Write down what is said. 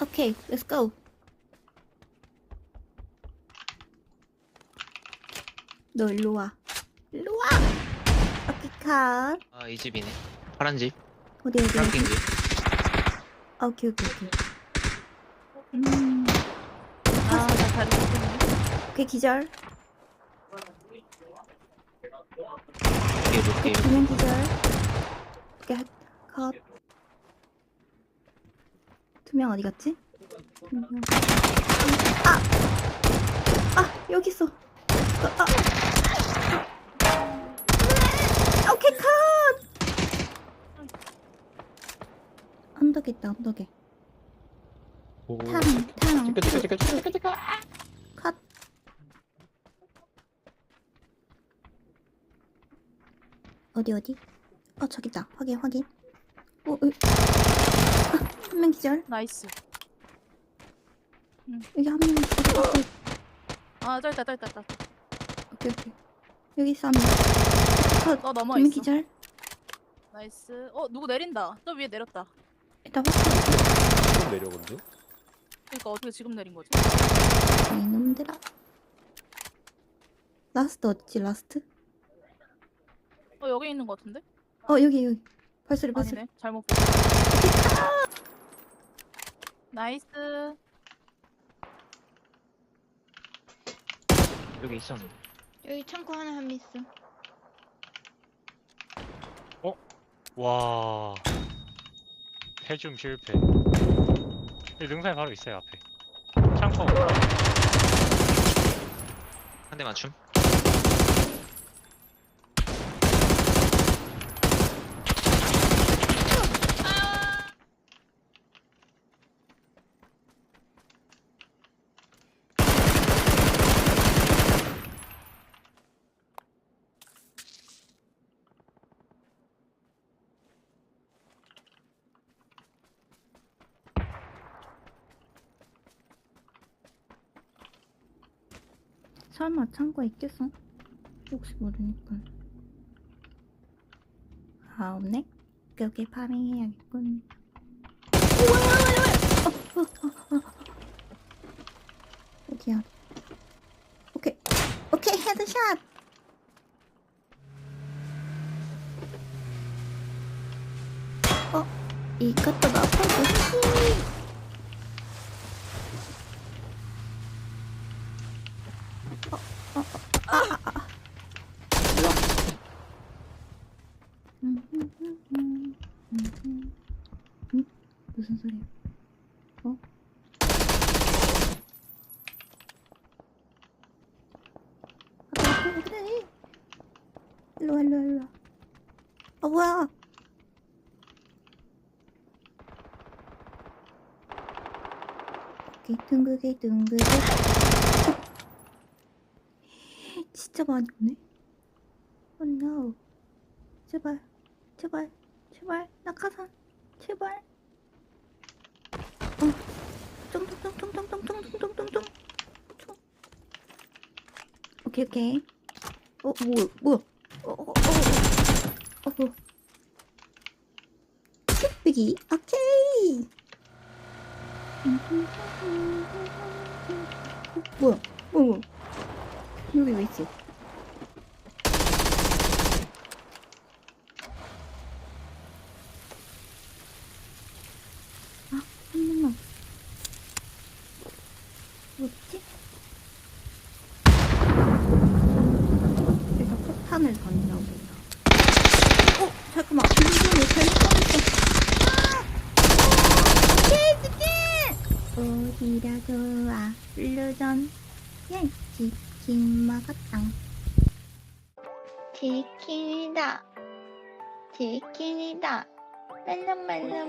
오케이, let's go. 너 일로 와. 일로 와. 오케이, 컷. 아, 이 집이네. 파란 집, 어디 어디 파란핑 어디? 집. 아, 오케이 오케이 오케이. 음, 아, 나 다리 쳤네. 오케이 기절. 뒤에 볼게요. 두명 기절. 오케이 컷. 두 명 어디 갔지? 두 명. 아, 아 여기 있어. 아, 아. 오케이 컷. 언덕에 있다 언덕에. 오. 탕 탕. 찍어 찍어 찍어 찍어 찍어. 컷. 어디 어디? 어 저기 있다. 확인 확인. 어, 어. 아, 한 명 기절. 나이스. 여기 한 명. 어디? 아, 쩔다, 쩔다, 쩔다. 오케이 오케이. 여기 있어 한 명. 컷. 너 넘어 두명 있어. 기절. 나이스. 어, 누구 내린다. 저 위에 내렸다. 일단 확인. 좀 내려건데? 그러니까 어떻게 지금 내린 거지? 이놈들아. 라스트 어디지 라스트? 어, 여기 있는 거 같은데? 어 여기 여기. 발소리 발소리. 아니네. 잘못 보고. 나이스. 여기 있었는데. 여기 창고 하나 한 미스. 와 해줌 실패 여기 능선이 바로 있어요 앞에 창고 한 대 맞춤. 설마 창고에 있겠어? 혹시 모르니까. 아, 없네? 그렇게 파밍해야겠군. 어, 어, 어, 어. 어디야? 오케이. 오케이, 헤드샷! 어, 이것도 넣어보지. 무슨 소리야? 어? 아까 그래 그래 일로 와 일로 와 일로 와 아, 뭐야 오케이 둥글게 둥글게 어. 진짜 많이 오네. Oh no. 제발 제발 제발 낙하산 제발. 어 쫑쫑쫑쫑쫑쫑쫑쫑쫑쫑쫑 오케이 오케이. 어 뭐, 뭐야. 어 어 어 어 어, 어, 어. 킥비기 오케이. 어, 뭐야. 뭐야. 여기 왜 있지 명만. 뭐지? 일단 폭탄을 던져 보자. 어, 잠깐만. 블루존 왜 잘못 뻔했어. 아! 치킨! 어디라 좋아. 블루존. 예, 치킨 먹었당. 치킨이다. 치킨이다. Mainan, mainan.